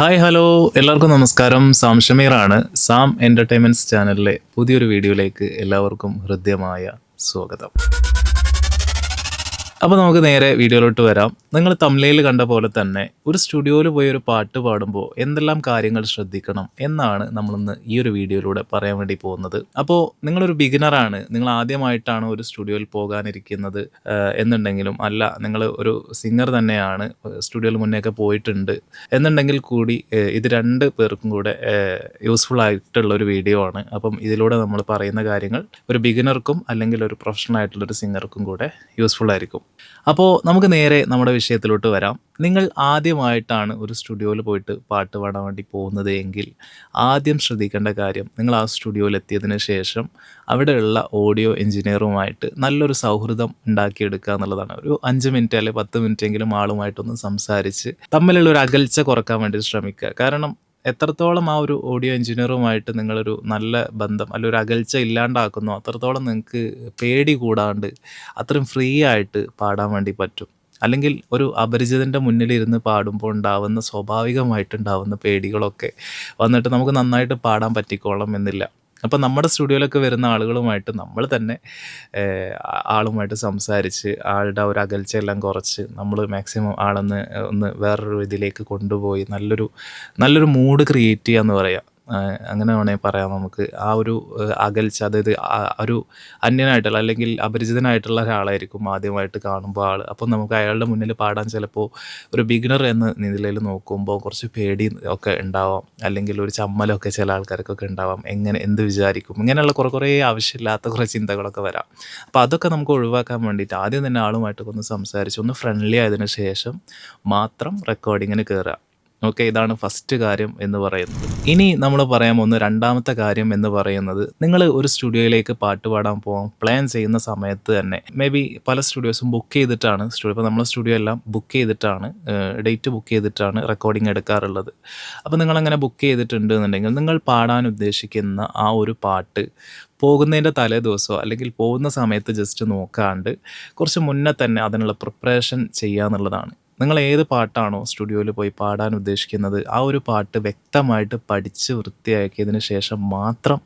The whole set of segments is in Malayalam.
Hi hello. എല്ലാവർക്കും നമസ്കാരം. സാം ഷമീറാണ്. സാം എന്റർടൈൻമെന്റ്സ് ചാനലിലെ പുതിയൊരു വീഡിയോയിലേക്ക് എല്ലാവർക്കും ഹൃദ്യമായ സ്വാഗതം. അപ്പോൾ നമുക്ക് നേരെ വീഡിയോയിലോട്ട് വരാം. നിങ്ങൾ തമിഴയിൽ കണ്ട പോലെ തന്നെ ഒരു സ്റ്റുഡിയോയിൽ പോയി ഒരു പാട്ട് പാടുമ്പോൾ എന്തെല്ലാം കാര്യങ്ങൾ ശ്രദ്ധിക്കണം എന്നാണ് നമ്മളിന്ന് ഈ ഒരു വീഡിയോയിലൂടെ പറയാൻ വേണ്ടി പോകുന്നത്. അപ്പോൾ നിങ്ങളൊരു ബിഗിനറാണ് നിങ്ങൾ ആദ്യമായിട്ടാണ് ഒരു സ്റ്റുഡിയോയിൽ പോകാനിരിക്കുന്നത് എന്നുണ്ടെങ്കിലും അല്ല നിങ്ങൾ ഒരു സിംഗർ തന്നെയാണ് സ്റ്റുഡിയോയിൽ മുന്നേയൊക്കെ പോയിട്ടുണ്ട്. എന്നുണ്ടെങ്കിൽ കൂടി ഇത് രണ്ട് പേർക്കും കൂടെ യൂസ്ഫുൾ ആയിട്ടുള്ള ഒരു വീഡിയോ ആണ്. അപ്പം ഇതിലൂടെ നമ്മൾ പറയുന്ന കാര്യങ്ങൾ ഒരു ബിഗിനർക്കും അല്ലെങ്കിൽ ഒരു പ്രൊഫഷണൽ ആയിട്ടുള്ള ഒരു സിംഗർക്കും കൂടെ യൂസ്ഫുൾ ആയിരിക്കും. അപ്പോൾ നമുക്ക് നേരെ നമ്മുടെ വിഷയത്തിലോട്ട് വരാം. നിങ്ങൾ ആദ്യമായിട്ടാണ് ഒരു സ്റ്റുഡിയോയിൽ പോയിട്ട് പാട്ട് പാടാൻ വേണ്ടി പോകുന്നത് എങ്കിൽ ആദ്യം ശ്രദ്ധിക്കേണ്ട കാര്യം നിങ്ങൾ ആ സ്റ്റുഡിയോയിൽ എത്തിയതിന് ശേഷം അവിടെയുള്ള ഓഡിയോ എഞ്ചിനീയറുമായിട്ട് നല്ലൊരു സൗഹൃദം ഉണ്ടാക്കിയെടുക്കുക എന്നുള്ളതാണ്. ഒരു അഞ്ച് മിനിറ്റ് അല്ലെങ്കിൽ പത്ത് മിനിറ്റ് എങ്കിലും ആളുമായിട്ടൊന്ന് സംസാരിച്ച് തമ്മിലുള്ള ഒരു അകൽച്ച കുറയ്ക്കാൻ വേണ്ടി ശ്രമിക്കുക. കാരണം എത്രത്തോളം ആ ഒരു ഓഡിയോ എഞ്ചിനീയറുമായിട്ട് നിങ്ങളൊരു നല്ല ബന്ധം അല്ല ഒരു അകൽച്ച ഇല്ലാണ്ടാക്കുന്നു അത്രത്തോളം നിങ്ങൾക്ക് പേടി കൂടാണ്ട് അത്രയും ഫ്രീ ആയിട്ട് പാടാൻ വേണ്ടി പറ്റും. അല്ലെങ്കിൽ ഒരു അപരിചിതന്റെ മുന്നിലിരുന്ന് പാടുമ്പോൾ ഉണ്ടാവുന്ന സ്വാഭാവികമായിട്ടുണ്ടാവുന്ന പേടികളൊക്കെ വന്നിട്ട് നമുക്ക് നന്നായിട്ട് പാടാൻ പറ്റിക്കോളാം എന്നില്ല. അപ്പം നമ്മുടെ സ്റ്റുഡിയോയിലൊക്കെ വരുന്ന ആളുകളുമായിട്ട് നമ്മൾ തന്നെ ആളുമായിട്ട് സംസാരിച്ച് ആളുടെ ഒരു അകൽച്ച എല്ലാം കുറച്ച് നമ്മൾ മാക്സിമം ആളെന്ന് ഒന്ന് വേറൊരു ഇതിലേക്ക് കൊണ്ടുപോയി നല്ലൊരു നല്ലൊരു മൂഡ് ക്രിയേറ്റ് ചെയ്യുക എന്ന് പറയാം. അങ്ങനെ വേണമെങ്കിൽ പറയാം നമുക്ക്. ആ ഒരു അകൽച്ച അതായത് ഒരു അന്യനായിട്ടുള്ള അല്ലെങ്കിൽ അപരിചിതനായിട്ടുള്ള ഒരാളായിരിക്കും ആദ്യമായിട്ട് കാണുമ്പോൾ ആൾ അപ്പം നമുക്ക് അയാളുടെ മുന്നിൽ പാടാൻ ചിലപ്പോൾ ഒരു ബിഗിനർ എന്ന നിലയിൽ നോക്കുമ്പോൾ കുറച്ച് പേടി ഒക്കെ ഉണ്ടാവാം. അല്ലെങ്കിൽ ഒരു ചമ്മലൊക്കെ ചില ആൾക്കാർക്കൊക്കെ ഉണ്ടാവാം. എങ്ങനെ എന്ത് വിചാരിക്കും? ഇങ്ങനെയുള്ള കുറേ കുറേ ആവശ്യമില്ലാത്ത കുറേ ചിന്തകളൊക്കെ വരാം. അപ്പോൾ അതൊക്കെ നമുക്ക് ഒഴിവാക്കാൻ വേണ്ടിയിട്ട് ആദ്യം തന്നെ ആളുമായിട്ടൊക്കെ ഒന്ന് സംസാരിച്ച് ഒന്ന് ഫ്രണ്ട്ലി ആയതിനു ശേഷം മാത്രം റെക്കോർഡിങ്ങിന് കയറുക ഓക്കെ ഇതാണ് ഫസ്റ്റ് കാര്യം എന്ന് പറയുന്നത്. ഇനി നമ്മൾ പറയാൻ പോകുന്ന രണ്ടാമത്തെ കാര്യം എന്ന് പറയുന്നത്. നിങ്ങൾ ഒരു സ്റ്റുഡിയോയിലേക്ക് പാട്ട് പാടാൻ പോകാൻ പ്ലാൻ ചെയ്യുന്ന സമയത്ത് തന്നെ മേ ബി പല സ്റ്റുഡിയോസും ബുക്ക് ചെയ്തിട്ടാണ് സ്റ്റുഡിയോ ഇപ്പോൾ നമ്മളെ സ്റ്റുഡിയോ എല്ലാം ബുക്ക് ചെയ്തിട്ടാണ് ഡേറ്റ് ബുക്ക് ചെയ്തിട്ടാണ് റെക്കോർഡിംഗ് എടുക്കാറുള്ളത്. അപ്പോൾ നിങ്ങളങ്ങനെ ബുക്ക് ചെയ്തിട്ടുണ്ട് എന്നുണ്ടെങ്കിൽ നിങ്ങൾ പാടാൻ ഉദ്ദേശിക്കുന്ന ആ ഒരു പാട്ട് പോകുന്നതിന്റെ തലേ ദിവസമോ അല്ലെങ്കിൽ പോകുന്ന സമയത്ത് ജസ്റ്റ് നോക്കാണ്ട് കുറച്ച് മുന്നേ തന്നെ അതിനുള്ള പ്രിപ്പറേഷൻ ചെയ്യുക എന്നുള്ളതാണ് നിങ്ങൾ ഏത് പാട്ടാണോ സ്റ്റുഡിയോയിൽ പോയി പാടാൻ ഉദ്ദേശിക്കുന്നത്? ആ ഒരു പാട്ട് വ്യക്തമായിട്ട് പഠിച്ച് വൃത്തിയാക്കിയതിന് ശേഷം മാത്രം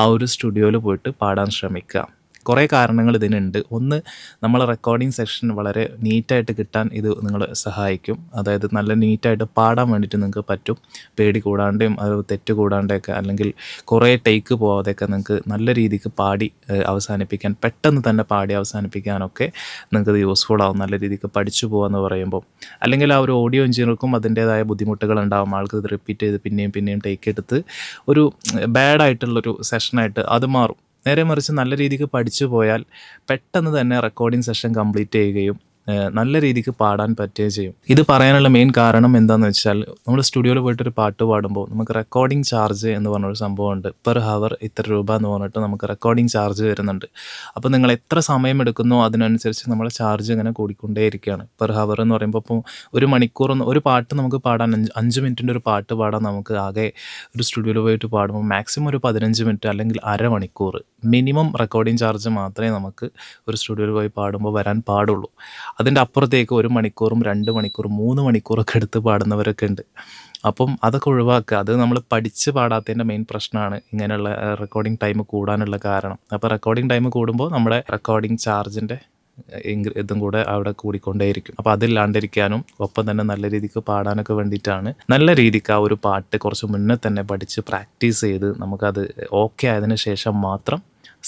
ആ ഒരു സ്റ്റുഡിയോയിൽ പോയിട്ട് പാടാൻ ശ്രമിക്കുക. കുറേ കാരണങ്ങൾ ഇതിനുണ്ട്. ഒന്ന് നമ്മൾ റെക്കോർഡിംഗ് സെഷൻ വളരെ നീറ്റായിട്ട് കിട്ടാൻ ഇത് നിങ്ങളെ സഹായിക്കും. അതായത് നല്ല നീറ്റായിട്ട് പാടാൻ വേണ്ടിയിട്ട് നിങ്ങൾക്ക് പറ്റും. പേടി കൂടാണ്ടും അത് തെറ്റ് കൂടാണ്ടെയൊക്കെ അല്ലെങ്കിൽ കുറേ ടേക്ക് പോവാതെയൊക്കെ നിങ്ങൾക്ക് നല്ല രീതിക്ക് പാടി അവസാനിപ്പിക്കാൻ പെട്ടെന്ന് തന്നെ പാടി അവസാനിപ്പിക്കാനൊക്കെ നിങ്ങൾക്ക് യൂസ്ഫുൾ ആവും. നല്ല രീതിക്ക് പഠിച്ചു പോകാമെന്ന് പറയുമ്പോൾ അല്ലെങ്കിൽ ആ ഒരു ഓഡിയോ എഞ്ചിനീയർക്കും അതിന്റേതായ ബുദ്ധിമുട്ടുകൾ ഉണ്ടാവും ആൾക്ക് ഇത് റിപ്പീറ്റ് ചെയ്ത് പിന്നെയും പിന്നെയും ടേക്ക് എടുത്ത് ഒരു ബാഡായിട്ടുള്ളൊരു സെഷനായിട്ട് അത് മാറും. നേരെ മറിച്ച് നല്ല രീതിക്ക് പഠിച്ചു പോയാൽ പെട്ടെന്ന് തന്നെ റെക്കോർഡിംഗ് സെഷൻ കംപ്ലീറ്റ് ചെയ്യുകയും നല്ല രീതിക്ക് പാടാൻ പറ്റുകയും ചെയ്യും. ഇത് പറയാനുള്ള മെയിൻ കാരണം എന്താണെന്ന് വെച്ചാൽ നമ്മൾ സ്റ്റുഡിയോയിൽ പോയിട്ട് ഒരു പാട്ട് പാടുമ്പോൾ നമുക്ക് റെക്കോർഡിംഗ് ചാർജ് എന്ന് പറഞ്ഞൊരു സംഭവമുണ്ട്. പെർ ഹവർ ഇത്ര രൂപ എന്ന് പറഞ്ഞിട്ട് നമുക്ക് റെക്കോർഡിംഗ് ചാർജ് വരുന്നുണ്ട്. അപ്പോൾ നിങ്ങൾ എത്ര സമയം എടുക്കുന്നോ അതിനനുസരിച്ച് നമ്മളെ ചാർജ് ഇങ്ങനെ കൂടിക്കൊണ്ടേയിരിക്കുകയാണ്. പെർ ഹവർ എന്ന് പറയുമ്പോൾ ഇപ്പോൾ ഒരു മണിക്കൂർ ഒരു പാട്ട് നമുക്ക് പാടാൻ അഞ്ച് അഞ്ച് മിനിറ്റിന്റെ ഒരു പാട്ട് പാടാൻ നമുക്ക് ആകെ ഒരു സ്റ്റുഡിയോയിൽ പോയിട്ട് പാടുമ്പോൾ മാക്സിമം ഒരു പതിനഞ്ച് മിനിറ്റ് അല്ലെങ്കിൽ അരമണിക്കൂർ മിനിമം റെക്കോർഡിംഗ് ചാർജ് മാത്രമേ നമുക്ക് ഒരു സ്റ്റുഡിയോയിൽ പോയി പാടുമ്പോൾ വരാൻ പാടുള്ളൂ. അതിന്റെ അപ്പുറത്തേക്ക് ഒരു മണിക്കൂറും രണ്ട് മണിക്കൂറും മൂന്ന് മണിക്കൂറൊക്കെ എടുത്ത് പാടുന്നവരൊക്കെ ഉണ്ട്. അപ്പം അതൊക്കെ ഒഴിവാക്കുക. അത് നമ്മൾ പഠിച്ച് പാടാത്തതിന്റെ മെയിൻ പ്രശ്നമാണ് ഇങ്ങനെയുള്ള റെക്കോർഡിംഗ് ടൈം കൂടാനുള്ള കാരണം. അപ്പോൾ റെക്കോർഡിംഗ് ടൈം കൂടുമ്പോൾ നമ്മുടെ റെക്കോർഡിംഗ് ചാർജിന്റെ ഇതും കൂടെ അവിടെ കൂടിക്കൊണ്ടേയിരിക്കും. അപ്പോൾ അതില്ലാണ്ടിരിക്കാനും ഒപ്പം തന്നെ നല്ല രീതിക്ക് പാടാനൊക്കെ വേണ്ടിയിട്ടാണ്. നല്ല രീതിക്ക് ആ ഒരു പാട്ട് കുറച്ച് മുന്നേ തന്നെ പഠിച്ച് പ്രാക്ടീസ് ചെയ്ത് നമുക്കത് ഓക്കെ ആയതിനു ശേഷം മാത്രം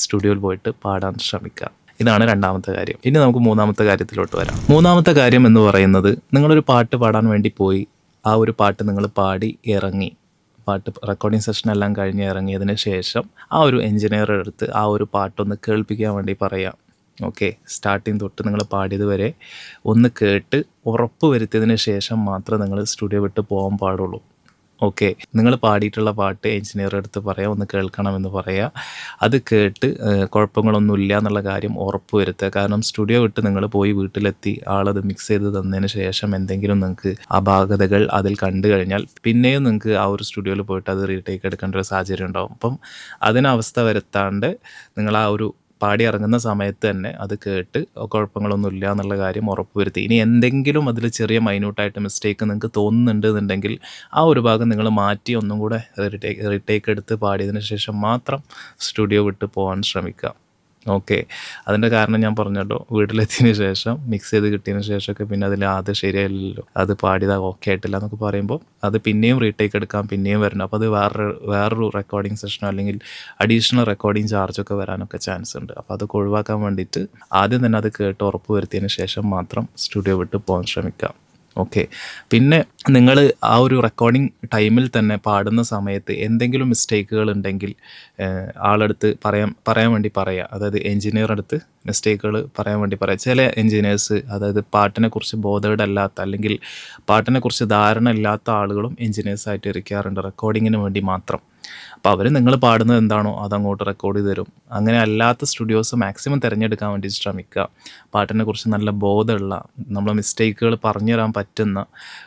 സ്റ്റുഡിയോയിൽ പോയിട്ട് പാടാൻ ശ്രമിക്കുക ഇതാണ് രണ്ടാമത്തെ കാര്യം. ഇനി നമുക്ക് മൂന്നാമത്തെ കാര്യത്തിലോട്ട് വരാം. മൂന്നാമത്തെ കാര്യം എന്ന് പറയുന്നത് നിങ്ങളൊരു പാട്ട് പാടാൻ വേണ്ടി പോയി ആ ഒരു പാട്ട് നിങ്ങൾ പാടി ഇറങ്ങി. പാട്ട് റെക്കോർഡിംഗ് സെഷൻ എല്ലാം കഴിഞ്ഞ് ഇറങ്ങിയതിന് ശേഷം ആ ഒരു എഞ്ചിനീയറുടെ അടുത്ത് ആ ഒരു പാട്ടൊന്ന് കേൾപ്പിക്കാൻ വേണ്ടി പറയാം. ഓക്കെ സ്റ്റാർട്ടിങ് തൊട്ട് നിങ്ങൾ പാടിയത് വരെ ഒന്ന് കേട്ട് ഉറപ്പ് വരുത്തിയതിന് ശേഷം മാത്രമേ നിങ്ങൾ സ്റ്റുഡിയോ വിട്ട് പോകാൻ പാടുള്ളൂ. ഓക്കെ. നിങ്ങൾ പാടിയിട്ടുള്ള പാട്ട് എഞ്ചിനീയറുടെ അടുത്ത് പറയാം ഒന്ന് കേൾക്കണമെന്ന് പറയാം. അത് കേട്ട് കുഴപ്പങ്ങളൊന്നുമില്ല എന്നുള്ള കാര്യം ഉറപ്പ് വരുത്തുക. കാരണം സ്റ്റുഡിയോ വിട്ട് നിങ്ങൾ പോയി വീട്ടിലെത്തി ആളത് മിക്സ് ചെയ്ത് തന്നതിന് ശേഷം എന്തെങ്കിലും നിങ്ങൾക്ക് അപാകതകൾ അതിൽ കണ്ടു കഴിഞ്ഞാൽ പിന്നെയും നിങ്ങൾക്ക് ആ ഒരു സ്റ്റുഡിയോയിൽ പോയിട്ട് അത് റീടേക്ക് എടുക്കേണ്ട ഒരു സാഹചര്യം ഉണ്ടാവും. അപ്പം അതിനവസ്ഥ വരുത്താണ്ട് നിങ്ങൾ ആ ഒരു പാടി ഇറങ്ങുന്ന സമയത്ത് തന്നെ അത് കേട്ട് കുഴപ്പങ്ങളൊന്നും ഇല്ല എന്നുള്ള കാര്യം ഉറപ്പുവരുത്തി ഇനി എന്തെങ്കിലും അതിൽ ചെറിയ മൈന്യൂട്ടായിട്ട് മിസ്റ്റേക്ക് നിങ്ങൾക്ക് തോന്നുന്നുണ്ട് എന്നുണ്ടെങ്കിൽ ആ ഒരു ഭാഗം നിങ്ങൾ മാറ്റി ഒന്നും കൂടെ റിട്ടേക്ക് റീടേക്ക് എടുത്ത് പാടിയതിന് ശേഷം മാത്രം സ്റ്റുഡിയോ വിട്ട് പോകാൻ ശ്രമിക്കുക. ഓക്കെ. അതിന്റെ കാരണം ഞാൻ പറഞ്ഞല്ലോ വീട്ടിലെത്തിയതിന് ശേഷം മിക്സ് ചെയ്ത് കിട്ടിയതിന് ശേഷമൊക്കെ പിന്നെ അതിൽ ആദ്യം ശരിയായില്ലല്ലോ. അത് പാടിയതാ ഓക്കെ ആയിട്ടില്ല എന്നൊക്കെ പറയുമ്പോൾ അത് പിന്നെയും റീടേക്ക് എടുക്കാം പിന്നെയും വരണം. അപ്പോൾ അത് വേറൊരു വേറൊരു റെക്കോർഡിംഗ് സെഷനോ അല്ലെങ്കിൽ അഡീഷണൽ റെക്കോർഡിംഗ് ചാർജൊക്കെ വരാനൊക്കെ ചാൻസ് ഉണ്ട്. അപ്പോൾ അതൊക്കെ ഒഴിവാക്കാൻ വേണ്ടിയിട്ട് ആദ്യം തന്നെ അത് കേട്ട് ഉറപ്പ് വരുത്തിയതിന് ശേഷം മാത്രം സ്റ്റുഡിയോ വിട്ട് പോകാൻ ശ്രമിക്കാം. ഓക്കെ പിന്നെ നിങ്ങൾ ആ ഒരു റെക്കോർഡിംഗ് ടൈമിൽ തന്നെ പാടുന്ന സമയത്ത് എന്തെങ്കിലും മിസ്റ്റേക്കുകൾ ഉണ്ടെങ്കിൽ ആളെടുത്ത് പറയാൻ പറയാൻ വേണ്ടി പറയുക അതായത് എഞ്ചിനീയർ അടുത്ത് മിസ്റ്റേക്കുകൾ പറയാൻ വേണ്ടി പറയാം. ചില എഞ്ചിനീയേഴ്സ് അതായത് പാട്ടിനെ കുറിച്ച് ബോധേഡ് അല്ലെങ്കിൽ പാട്ടിനെ കുറിച്ച് ധാരണ ഇല്ലാത്ത ആളുകളും എഞ്ചിനീയേഴ്സായിട്ട് ഇരിക്കാറുണ്ട് റെക്കോർഡിങ്ങിന് വേണ്ടി മാത്രം. അപ്പോൾ അവർ നിങ്ങൾ പാടുന്നത് എന്താണോ അതങ്ങോട്ട് റെക്കോർഡ് ചെയ്ത് തരും. അങ്ങനെ അല്ലാത്ത സ്റ്റുഡിയോസ് മാക്സിമം തിരഞ്ഞെടുക്കാൻ വേണ്ടി ശ്രമിക്കുക. പാട്ടിനെ കുറിച്ച് നല്ല ബോധമുള്ള നമ്മൾ മിസ്റ്റേക്കുകൾ പറഞ്ഞു തരാൻ പറ്റുന്ന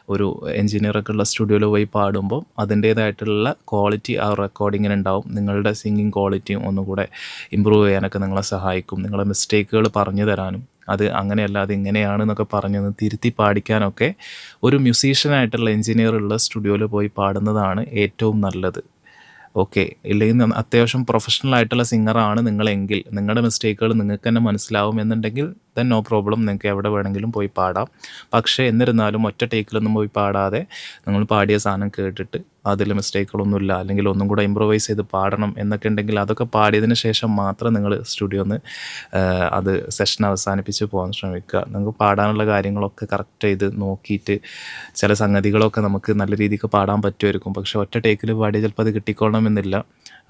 ഒരു എൻജിനീയറൊക്കെ ഉള്ള സ്റ്റുഡിയോയിൽ പോയി പാടുമ്പോൾ അതിന്റേതായിട്ടുള്ള ക്വാളിറ്റി ആ റെക്കോർഡിങ്ങിന് ഉണ്ടാവും. നിങ്ങളുടെ സിംഗിങ് ക്വാളിറ്റിയും ഒന്നുകൂടെ ഇമ്പ്രൂവ് ചെയ്യാനൊക്കെ നിങ്ങളെ സഹായിക്കും. നിങ്ങളെ മിസ്റ്റേക്കുകൾ പറഞ്ഞു തരാനും അത് അങ്ങനെയല്ല അത് പറഞ്ഞു പറഞ്ഞൊന്ന് തിരുത്തി പാടിക്കാനൊക്കെ ഒരു മ്യൂസീഷ്യനായിട്ടുള്ള എഞ്ചിനീയർ ഉള്ള സ്റ്റുഡിയോയിൽ പോയി പാടുന്നതാണ് ഏറ്റവും നല്ലത്. ഓക്കെ. ഇല്ലെങ്കിൽ അത്യാവശ്യം പ്രൊഫഷണൽ ആയിട്ടുള്ള സിംഗറാണ് നിങ്ങളെങ്കിൽ. നിങ്ങളുടെ മിസ്റ്റേക്കുകൾ നിങ്ങൾക്ക് തന്നെ മനസ്സിലാവും എന്നുണ്ടെങ്കിൽ ദെൻ നോ പ്രോബ്ലം നിങ്ങൾക്ക് എവിടെ വേണമെങ്കിലും പോയി പാടാം. പക്ഷേ എന്നിരുന്നാലും ഒറ്റ ടേക്കിലൊന്നും പോയി പാടാതെ നിങ്ങൾ പാടിയ സാധനം കേട്ടിട്ട് അതിൽ മിസ്റ്റേക്കുകളൊന്നുമില്ല അല്ലെങ്കിൽ ഒന്നും കൂടെ ഇമ്പ്രൂവൈസ് ചെയ്ത് പാടണം എന്നൊക്കെ ഉണ്ടെങ്കിൽ അതൊക്കെ പാടിയതിന് ശേഷം മാത്രം നിങ്ങൾ സ്റ്റുഡിയോന്ന് അത് സെഷൻ അവസാനിപ്പിച്ച് പോകാൻ ശ്രമിക്കുക. നിങ്ങൾക്ക് പാടാനുള്ള കാര്യങ്ങളൊക്കെ കറക്റ്റ് ചെയ്ത് നോക്കിയിട്ട് ചില സംഗതികളൊക്കെ നമുക്ക് നല്ല രീതിക്ക് പാടാൻ പറ്റുമായിരിക്കും. പക്ഷേ ഒറ്റ ടേക്കിൽ പാടി ചിലപ്പോൾ അത് കിട്ടിക്കൊള്ളണമെന്നില്ല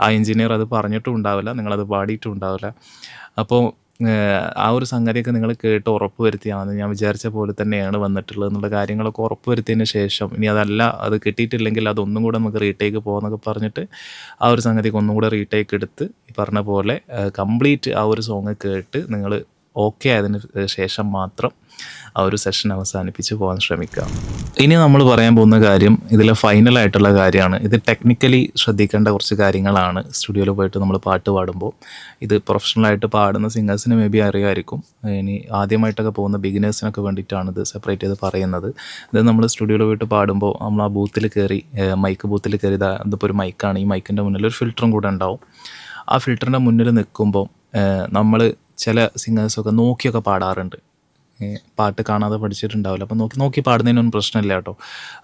ആ എഞ്ചിനീയർ അത് പറഞ്ഞിട്ടും ഉണ്ടാവില്ല. നിങ്ങളത് പാടിയിട്ടും ഉണ്ടാവില്ല. അപ്പോൾ ആ ഒരു സംഗതിയൊക്കെ നിങ്ങൾ കേട്ട് ഉറപ്പ് വരുത്തിയാൽ മതി. ഞാൻ വിചാരിച്ച പോലെ തന്നെയാണ് വന്നിട്ടുള്ളത് എന്നുള്ള കാര്യങ്ങളൊക്കെ ഉറപ്പ് വരുത്തിയതിന് ശേഷം ഇനി അതല്ല അത് കിട്ടിയിട്ടില്ലെങ്കിൽ അതൊന്നും കൂടെ നമുക്ക് റീടേക്ക് പോകുന്നൊക്കെ പറഞ്ഞിട്ട് ആ ഒരു സംഗതിക്ക് ഒന്നും കൂടെ റീടേക്ക് എടുത്ത് ഈ പറഞ്ഞ പോലെ കംപ്ലീറ്റ് ആ ഒരു സോങ് കേട്ട് നിങ്ങൾ ഓക്കെ ആയതിന് ശേഷം മാത്രം ആ ഒരു സെഷൻ അവസാനിപ്പിച്ച് പോകാൻ ശ്രമിക്കാം ഇനി നമ്മൾ പറയാൻ പോകുന്ന കാര്യം ഇതിലെ ഫൈനൽ ആയിട്ടുള്ള കാര്യമാണ്. ഇത് ടെക്നിക്കലി ശ്രദ്ധിക്കേണ്ട കുറച്ച് കാര്യങ്ങളാണ്. സ്റ്റുഡിയോയിൽ പോയിട്ട് നമ്മൾ പാട്ട് പാടുമ്പോൾ. ഇത് പ്രൊഫഷണലായിട്ട് പാടുന്ന സിംഗേഴ്സിന് മേ ബി അറിയാമായിരിക്കും. ഇനി ആദ്യമായിട്ടൊക്കെ പോകുന്ന ബിഗിനേഴ്സിനൊക്കെ വേണ്ടിയിട്ടാണ് ഇത് സെപ്പറേറ്റ് ചെയ്ത് പറയുന്നത്. ഇത് നമ്മൾ സ്റ്റുഡിയോയിൽ പോയിട്ട് പാടുമ്പോൾ നമ്മൾ ആ ബൂത്തിൽ കയറി മൈക്ക് ബൂത്തിൽ കയറി ഇതാ ഇതിപ്പോൾ ഒരു മൈക്കാണ് ഈ മൈക്കിന്റെ മുന്നിൽ ഒരു ഫിൽറ്ററും കൂടെ ഉണ്ടാവും. ആ ഫിൽറ്ററിന്റെ മുന്നിൽ നിൽക്കുമ്പോൾ നമ്മൾ ചില സിംഗേഴ്സൊക്കെ നോക്കിയൊക്കെ പാടാറുണ്ട്. പാട്ട് കാണാതെ പഠിച്ചിട്ടുണ്ടാവില്ല. അപ്പം നോക്കി നോക്കി പാടുന്നതിനൊന്നും പ്രശ്നമില്ല കേട്ടോ.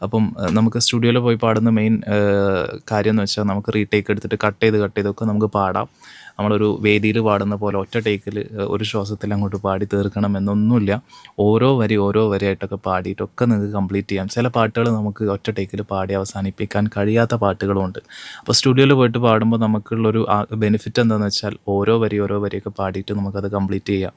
അപ്പം നമുക്ക് സ്റ്റുഡിയോയിൽ പോയി പാടുന്ന മെയിൻ കാര്യം എന്ന് വെച്ചാൽ നമുക്ക് റീടേക്ക് എടുത്തിട്ട് കട്ട് ചെയ്ത് കട്ട് ചെയ്തൊക്കെ നമുക്ക് പാടാം. നമ്മളൊരു വേദിയിൽ പാടുന്ന പോലെ ഒറ്റ ടേക്കിൽ ഒരു ശ്വാസത്തിൽ അങ്ങോട്ട് പാടി തീർക്കണം എന്നൊന്നുമില്ല. ഓരോ വരി ഓരോ വരിയായിട്ടൊക്കെ പാടിയിട്ടൊക്കെ നിങ്ങൾക്ക് കംപ്ലീറ്റ് ചെയ്യാം. ചില പാട്ടുകൾ നമുക്ക് ഒറ്റ ടേക്കിൽ പാടി അവസാനിപ്പിക്കാൻ കഴിയാത്ത പാട്ടുകളുമുണ്ട് അപ്പോൾ സ്റ്റുഡിയോയിൽ പോയിട്ട് പാടുമ്പോൾ നമുക്കുള്ളൊരു ബെനിഫിറ്റ് എന്താണെന്ന് വെച്ചാൽ ഓരോ വരി ഓരോ വരിയൊക്കെ പാടിയിട്ട് നമുക്കത് കംപ്ലീറ്റ് ചെയ്യാം.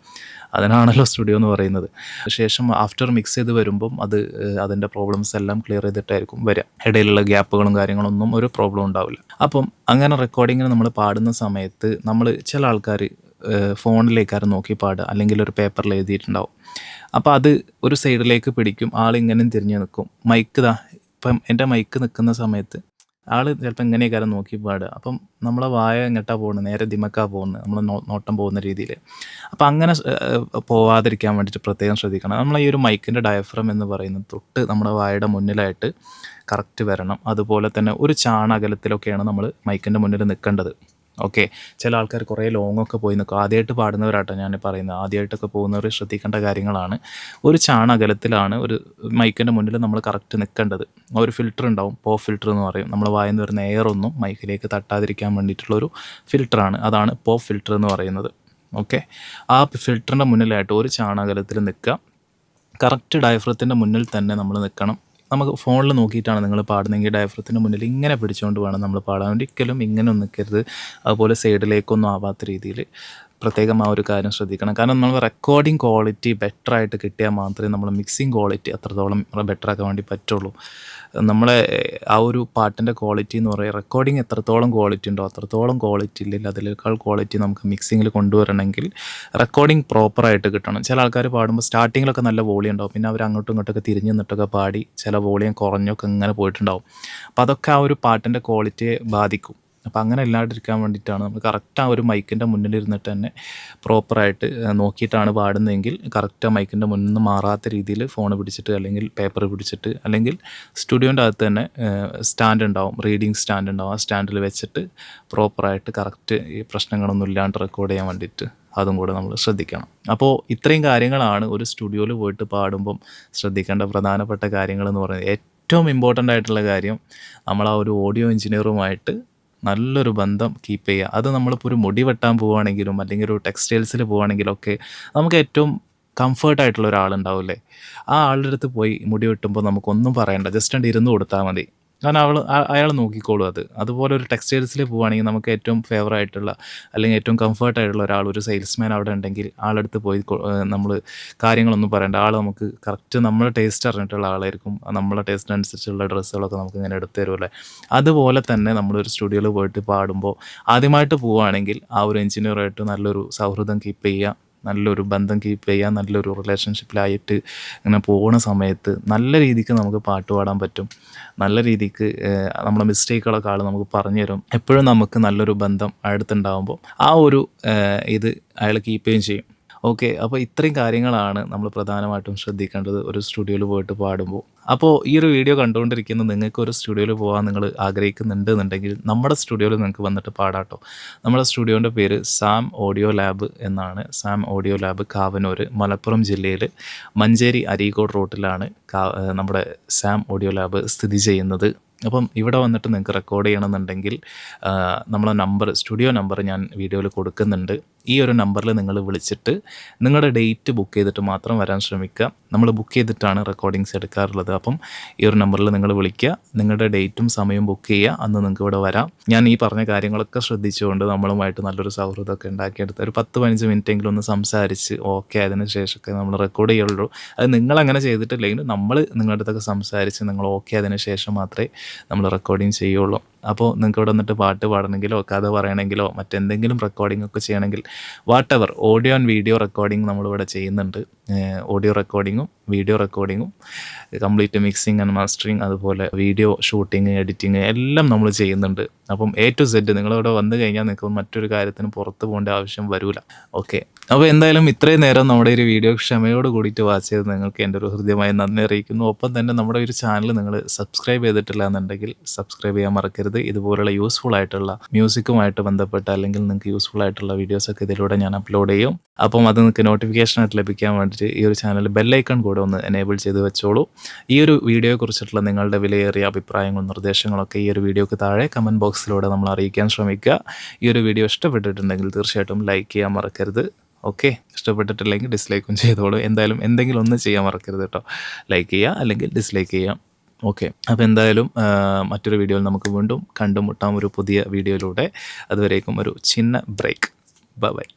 അതിനാണല്ലോ സ്റ്റുഡിയോ എന്ന് പറയുന്നത്. ശേഷം ആഫ്റ്റർ മിക്സ് ചെയ്ത് വരുമ്പം അത് അതിന്റെ പ്രോബ്ലംസ് എല്ലാം ക്ലിയർ ചെയ്തിട്ടായിരിക്കും വരിക. ഇടയിലുള്ള ഗ്യാപ്പുകളും കാര്യങ്ങളും ഒന്നും ഒരു പ്രോബ്ലം ഉണ്ടാവില്ല. അപ്പം അങ്ങനെ റെക്കോർഡിങ്ങിന് നമ്മൾ പാടുന്ന സമയത്ത് നമ്മൾ ചില ആൾക്കാർ ഫോണിലേക്കാരും നോക്കി പാടുക. അല്ലെങ്കിൽ ഒരു പേപ്പറിൽ എഴുതിയിട്ടുണ്ടാവും. അപ്പോൾ അത് ഒരു സൈഡിലേക്ക് പിടിക്കും. ആളിങ്ങനെ തിരിഞ്ഞു നിൽക്കും മൈക്ക് ദാ ഇപ്പം എന്റെ മൈക്ക് നിൽക്കുന്ന സമയത്ത് ആൾ ചിലപ്പോൾ ഇങ്ങനെയൊക്കെ നോക്കി പാടുക. അപ്പം നമ്മളെ വായ എങ്ങട്ടാ പോകുന്നത് നേരെ ദിമക്കാ പോകുന്നത് നമ്മൾ നോട്ടം പോകുന്ന രീതിയിൽ അപ്പം അങ്ങനെ പോവാതിരിക്കാൻ വേണ്ടിയിട്ട് പ്രത്യേകം ശ്രദ്ധിക്കണം. നമ്മൾ ഈ ഒരു മൈക്കിന്റെ ഡയഫ്രം എന്ന് പറയുന്നത് തൊട്ട് നമ്മുടെ വായയുടെ മുന്നിലായിട്ട് കറക്റ്റ് വരണം. അതുപോലെ തന്നെ ഒരു ചാണകലത്തിലൊക്കെയാണ് നമ്മൾ മൈക്കിന്റെ മുന്നിൽ നിൽക്കേണ്ടത് ഓക്കെ. ചില ആൾക്കാർ കുറേ ലോങ് ഒക്കെ പോയി നിൽക്കും ആദ്യമായിട്ട് പാടുന്നവരാട്ടോ ഞാൻ പറയുന്നത്. ആദ്യമായിട്ടൊക്കെ പോകുന്നവർ ശ്രദ്ധിക്കേണ്ട കാര്യങ്ങളാണ്. ഒരു ചാണ അകലത്തിലാണ് ഒരു മൈക്കിന്റെ മുന്നിൽ നമ്മൾ കറക്റ്റ് നിൽക്കേണ്ടത് ഒരു ഫിൽറ്റർ ഉണ്ടാവും. പോ ഫിൽറ്റർ എന്ന് പറയും. നമ്മൾ വായന്ന് വരുന്ന എയർ ഒന്നും മൈക്കിലേക്ക് തട്ടാതിരിക്കാൻ വേണ്ടിയിട്ടുള്ളൊരു ഫിൽറ്ററാണ് അതാണ് പോ ഫിൽറ്റർ എന്ന് പറയുന്നത്. ഓക്കെ. ആ ഫിൽറ്ററിന്റെ മുന്നിലായിട്ട് ഒരു ചാണകലത്തിൽ നിൽക്കുക കറക്റ്റ് ഡയഫ്രത്തിന്റെ മുന്നിൽ തന്നെ നമ്മൾ നിൽക്കണം നമുക്ക് ഫോണിൽ നോക്കിയിട്ടാണ് നിങ്ങൾ പാടുന്നതെങ്കിൽ ഡയഫ്രത്തിന് മുന്നിൽ ഇങ്ങനെ പിടിച്ചുകൊണ്ട് വേണം നമ്മൾ പാടാൻ. ഒരിക്കലും ഇങ്ങനെ നിൽക്കരുത്. അതുപോലെ സൈഡിലേക്കൊന്നും ആവാത്ത രീതിയിൽ പ്രത്യേകം ആ ഒരു കാര്യം ശ്രദ്ധിക്കണം. കാരണം നമ്മൾ റെക്കോർഡിംഗ് ക്വാളിറ്റി ബെറ്ററായിട്ട് കിട്ടിയാൽ മാത്രമേ നമ്മൾ മിക്സിംഗ് ക്വാളിറ്റി അത്രത്തോളം ബെറ്ററാക്കാൻ വേണ്ടി പറ്റുള്ളൂ. നമ്മളെ ആ ഒരു പാട്ടിന്റെ ക്വാളിറ്റി എന്ന് പറയുക റെക്കോർഡിങ് എത്രത്തോളം ക്വാളിറ്റി ഉണ്ടോ അത്രത്തോളം ക്വാളിറ്റി ഇല്ലെങ്കിൽ അതിനേക്കാൾ ക്വാളിറ്റി നമുക്ക് മിക്സിങ്ങിൽ കൊണ്ടുവരണമെങ്കിൽ റെക്കോർഡിങ് പ്രോപ്പറായിട്ട് കിട്ടണം. ചില ആൾക്കാർ പാടുമ്പോൾ സ്റ്റാർട്ടിങ്ങിലൊക്കെ നല്ല വോളിയം ഉണ്ടാവും. പിന്നെ അവർ അങ്ങോട്ടും ഇങ്ങോട്ടൊക്കെ തിരിഞ്ഞ് നിന്നിട്ടൊക്കെ പാടി ചില വോളിയം കുറഞ്ഞൊക്കെ ഇങ്ങനെ പോയിട്ടുണ്ടാവും. അപ്പോൾ അതൊക്കെ ആ ഒരു പാട്ടിന്റെ ക്വാളിറ്റിയെ ബാധിക്കും. അപ്പോൾ അങ്ങനെ ഇല്ലാണ്ടിരിക്കാൻ വേണ്ടിയിട്ടാണ് നമ്മൾ കറക്റ്റ് ആ ഒരു മൈക്കിന്റെ മുന്നിൽ ഇരുന്നിട്ട് തന്നെ പ്രോപ്പറായിട്ട് നോക്കിയിട്ടാണ് പാടുന്നതെങ്കിൽ കറക്റ്റ് ആ മൈക്കിന്റെ മുന്നിൽ നിന്ന് മാറാത്ത രീതിയിൽ ഫോൺ പിടിച്ചിട്ട് അല്ലെങ്കിൽ പേപ്പർ പിടിച്ചിട്ട് അല്ലെങ്കിൽ സ്റ്റുഡിയോന്റെ അകത്ത് തന്നെ സ്റ്റാൻഡ് ഉണ്ടാവും റീഡിങ് സ്റ്റാൻഡ് ഉണ്ടാവും. ആ സ്റ്റാൻഡിൽ വെച്ചിട്ട് പ്രോപ്പറായിട്ട് കറക്റ്റ് ഈ പ്രശ്നങ്ങളൊന്നും ഇല്ലാണ്ട് റെക്കോർഡ് ചെയ്യാൻ വേണ്ടിയിട്ട് അതും കൂടെ നമ്മൾ ശ്രദ്ധിക്കണം. അപ്പോൾ ഇത്രയും കാര്യങ്ങളാണ് ഒരു സ്റ്റുഡിയോയിൽ പോയിട്ട് പാടുമ്പം ശ്രദ്ധിക്കേണ്ട പ്രധാനപ്പെട്ട കാര്യങ്ങൾ എന്ന് പറയുന്നത്. ഏറ്റവും ഇമ്പോർട്ടന്റ് ആയിട്ടുള്ള കാര്യം നമ്മൾ ആ ഒരു ഓഡിയോ എഞ്ചിനീയറുമായിട്ട് നല്ലൊരു ബന്ധം കീപ്പ് ചെയ്യുക. അത് നമ്മളിപ്പോൾ ഒരു മുടി വെട്ടാൻ പോവുകയാണെങ്കിലും അല്ലെങ്കിൽ ഒരു ടെക്സ്റ്റൈൽസിൽ പോവുകയാണെങ്കിലും ഒക്കെ നമുക്ക് ഏറ്റവും കംഫർട്ടായിട്ടുള്ള ഒരാളുണ്ടാവില്ലേ ആ ആളുടെ അടുത്ത് പോയി മുടി വെട്ടുമ്പോൾ നമുക്കൊന്നും പറയണ്ട. ജസ്റ്റ് ഉണ്ട് ഇരുന്ന് കൊടുത്താൽ മതി. കാരണം അവൾ അയാൾ നോക്കിക്കോളും അത്. അതുപോലെ ഒരു ടെക്സ്റ്റൈൽസിൽ പോവുകയാണെങ്കിൽ നമുക്ക് ഏറ്റവും ഫേവർ ആയിട്ടുള്ള അല്ലെങ്കിൽ ഏറ്റവും കംഫർട്ട് ആയിട്ടുള്ള ഒരാൾ ഒരു സെയിൽസ്മാൻ അവിടെ ഉണ്ടെങ്കിൽ ആളെടുത്ത് പോയി നമ്മൾ കാര്യങ്ങളൊന്നും പറയണ്ട. ആൾ നമുക്ക് കറക്റ്റ് നമ്മുടെ ടേസ്റ്റ് അറിഞ്ഞിട്ടുള്ള ആളായിരിക്കും. നമ്മളെ ടേസ്റ്റ് അനുസരിച്ചുള്ള ഡ്രസ്സുകളൊക്കെ നമുക്ക് ഇങ്ങനെ എടുത്തു തരുമല്ലേ. അതുപോലെ തന്നെ നമ്മളൊരു സ്റ്റുഡിയോയിൽ പോയിട്ട് പാടുമ്പോൾ ആദ്യമായിട്ട് പോവുകയാണെങ്കിൽ ആ ഒരു എഞ്ചിനീയറായിട്ട് നല്ലൊരു സൗഹൃദം കീപ്പ് ചെയ്യുക നല്ലൊരു ബന്ധം കീപ്പ് ചെയ്യുക നല്ലൊരു റിലേഷൻഷിപ്പിലായിട്ട് ഇങ്ങനെ പോകുന്ന സമയത്ത് നല്ല രീതിക്ക് നമുക്ക് പാട്ട് പാടാൻ പറ്റും. നല്ല രീതിക്ക് നമ്മുടെ മിസ്റ്റേക്കുകളൊക്കെ ആൾ നമുക്ക് പറഞ്ഞു തരും. എപ്പോഴും നമുക്ക് നല്ലൊരു ബന്ധം അടുത്തുണ്ടാകുമ്പോൾ ആ ഒരു ഇത് അയാൾ കീപ്പ് ചെയ്യുകയും ചെയ്യും. ഓക്കെ അപ്പോൾ ഇത്രയും കാര്യങ്ങളാണ് നമ്മൾ പ്രധാനമായിട്ടും ശ്രദ്ധിക്കേണ്ടത് ഒരു സ്റ്റുഡിയോയിൽ പോയിട്ട് പാടുമ്പോൾ. അപ്പോൾ ഈ ഒരു വീഡിയോ കണ്ടുകൊണ്ടിരിക്കുന്ന നിങ്ങൾക്ക് ഒരു സ്റ്റുഡിയോയിൽ പോകാൻ നിങ്ങൾ ആഗ്രഹിക്കുന്നുണ്ട് എന്നുണ്ടെങ്കിൽ നമ്മുടെ സ്റ്റുഡിയോയിൽ നിങ്ങൾക്ക് വന്നിട്ട് പാടാട്ടോ. നമ്മുടെ സ്റ്റുഡിയോന്റെ പേര് സാം ഓഡിയോ ലാബ് എന്നാണ്. Sam audio lab Kavanur Malappuram ജില്ലയിൽ മഞ്ചേരി അരീക്കോട് റോട്ടിലാണ് നമ്മുടെ സാം ഓഡിയോ ലാബ് സ്ഥിതി ചെയ്യുന്നത്. അപ്പം ഇവിടെ വന്നിട്ട് നിങ്ങൾക്ക് റെക്കോർഡ് ചെയ്യണമെന്നുണ്ടെങ്കിൽ നമ്മളെ നമ്പർ സ്റ്റുഡിയോ നമ്പർ ഞാൻ വീഡിയോയിൽ കൊടുക്കുന്നുണ്ട്. ഈ ഒരു നമ്പറിൽ നിങ്ങൾ വിളിച്ചിട്ട് നിങ്ങളുടെ ഡേറ്റ് ബുക്ക് ചെയ്തിട്ട് മാത്രം വരാൻ ശ്രമിക്കുക. നമ്മൾ ബുക്ക് ചെയ്തിട്ടാണ് റെക്കോർഡിങ്സ് എടുക്കാറുള്ളത്. അപ്പം ഈ ഒരു നമ്പറിൽ നിങ്ങൾ വിളിക്കുക. നിങ്ങളുടെ ഡേറ്റും സമയവും ബുക്ക് ചെയ്യുക. അന്ന് നിങ്ങൾക്ക് ഇവിടെ വരാം. ഞാൻ ഈ പറഞ്ഞ കാര്യങ്ങളൊക്കെ ശ്രദ്ധിച്ചുകൊണ്ട് നമ്മളുമായിട്ട് നല്ലൊരു സൗഹൃദമൊക്കെ ഉണ്ടാക്കിയെടുത്ത് ഒരു പത്ത് പതിനഞ്ച് മിനിറ്റ് എങ്കിലും ഒന്ന് സംസാരിച്ച് ഓക്കെ അതിന് ശേഷമൊക്കെ നമ്മൾ റെക്കോർഡ് ചെയ്യുള്ളൂ. അത് നിങ്ങൾ അങ്ങനെ ചെയ്തിട്ടില്ലെങ്കിൽ നമ്മൾ നിങ്ങളുടെ അടുത്തൊക്കെ സംസാരിച്ച് നിങ്ങൾ ഓക്കെ അതിന് ശേഷം മാത്രമേ നമ്മൾ റെക്കോർഡിങ് ചെയ്യുള്ളൂ. അപ്പോൾ നിങ്ങൾക്ക് ഇവിടെ വന്നിട്ട് പാട്ട് പാടണമെങ്കിലോ കഥ പറയണമെങ്കിലോ മറ്റെന്തെങ്കിലും റെക്കോർഡിംഗ് ഒക്കെ ചെയ്യണമെങ്കിൽ whatever audio and video recording നമ്മളിവിടെ ചെയ്യുന്നുണ്ട്. ഓഡിയോ റെക്കോർഡിങ്ങും വീഡിയോ റെക്കോർഡിങ്ങും കംപ്ലീറ്റ് മിക്സിങ് ആൻഡ് മാസ്റ്ററിങ് അതുപോലെ വീഡിയോ ഷൂട്ടിങ് എഡിറ്റിങ് എല്ലാം നമ്മൾ ചെയ്യുന്നുണ്ട്. അപ്പം എ ടു സെഡ് നിങ്ങളിവിടെ വന്നു കഴിഞ്ഞാൽ നിങ്ങൾക്ക് മറ്റൊരു കാര്യത്തിന് പുറത്ത് പോകേണ്ട ആവശ്യം വരില്ല ഓക്കെ അപ്പോൾ എന്തായാലും ഇത്രയും നേരം നമ്മുടെ ഒരു വീഡിയോ ക്ഷമയോട് കൂടിയിട്ട് വാച്ച് ചെയ്ത് നിങ്ങൾക്ക് എന്റെ ഒരു ഹൃദ്യമായ നന്ദി അറിയിക്കുന്നു. ഒപ്പം തന്നെ നമ്മുടെ ഒരു ചാനൽ നിങ്ങൾ സബ്സ്ക്രൈബ് ചെയ്തിട്ടില്ല എന്നുണ്ടെങ്കിൽ സബ്സ്ക്രൈബ് ചെയ്യാൻ മറക്കരുത്. ഇതുപോലുള്ള യൂസ്ഫുൾ ആയിട്ടുള്ള മ്യൂസിക്കുമായിട്ട് ബന്ധപ്പെട്ട അല്ലെങ്കിൽ നിങ്ങൾക്ക് യൂസ്ഫുൾ ആയിട്ടുള്ള വീഡിയോസൊക്കെ ഇതിലൂടെ ഞാൻ അപ്ലോഡ് ചെയ്യും. അപ്പം അത് നിങ്ങൾക്ക് നോട്ടിഫിക്കേഷൻ ആയിട്ട് ലഭിക്കാൻ വേണ്ടിയിട്ട് ഈ ഒരു ചാനൽ ബെല്ലൈക്കൺ കൂടെ ഒന്ന് എനേബിൾ ചെയ്ത് വെച്ചോളൂ. ഈ ഒരു വീഡിയോയെക്കുറിച്ചിട്ടുള്ള നിങ്ങളുടെ വിലയേറിയ അഭിപ്രായങ്ങളും നിർദ്ദേശങ്ങളൊക്കെ ഈ ഒരു വീഡിയോക്ക് താഴെ കമന്റ് ബോക്സിലൂടെ നമ്മൾ അറിയിക്കാൻ ശ്രമിക്കുക. ഈ ഒരു വീഡിയോ ഇഷ്ടപ്പെട്ടിട്ടുണ്ടെങ്കിൽ തീർച്ചയായിട്ടും ലൈക്ക് ചെയ്യാൻ മറക്കരുത്. ഓക്കെ ഇഷ്ടപ്പെട്ടിട്ടില്ലെങ്കിൽ ഡിസ്ലൈക്കും ചെയ്തോളൂ. എന്തായാലും എന്തെങ്കിലും ഒന്ന് ചെയ്യാൻ മറക്കരുത് കേട്ടോ. ലൈക്ക് ചെയ്യുക അല്ലെങ്കിൽ ഡിസ്ലൈക്ക് ചെയ്യാം. ഓക്കെ അപ്പോൾ എന്തായാലും മറ്റൊരു വീഡിയോയിൽ നമുക്ക് വീണ്ടും കണ്ടുമുട്ടാം ഒരു പുതിയ വീഡിയോയിലൂടെ അതുവരേക്കും ഒരു ചിന്ന ബ്രേക്ക് ബൈ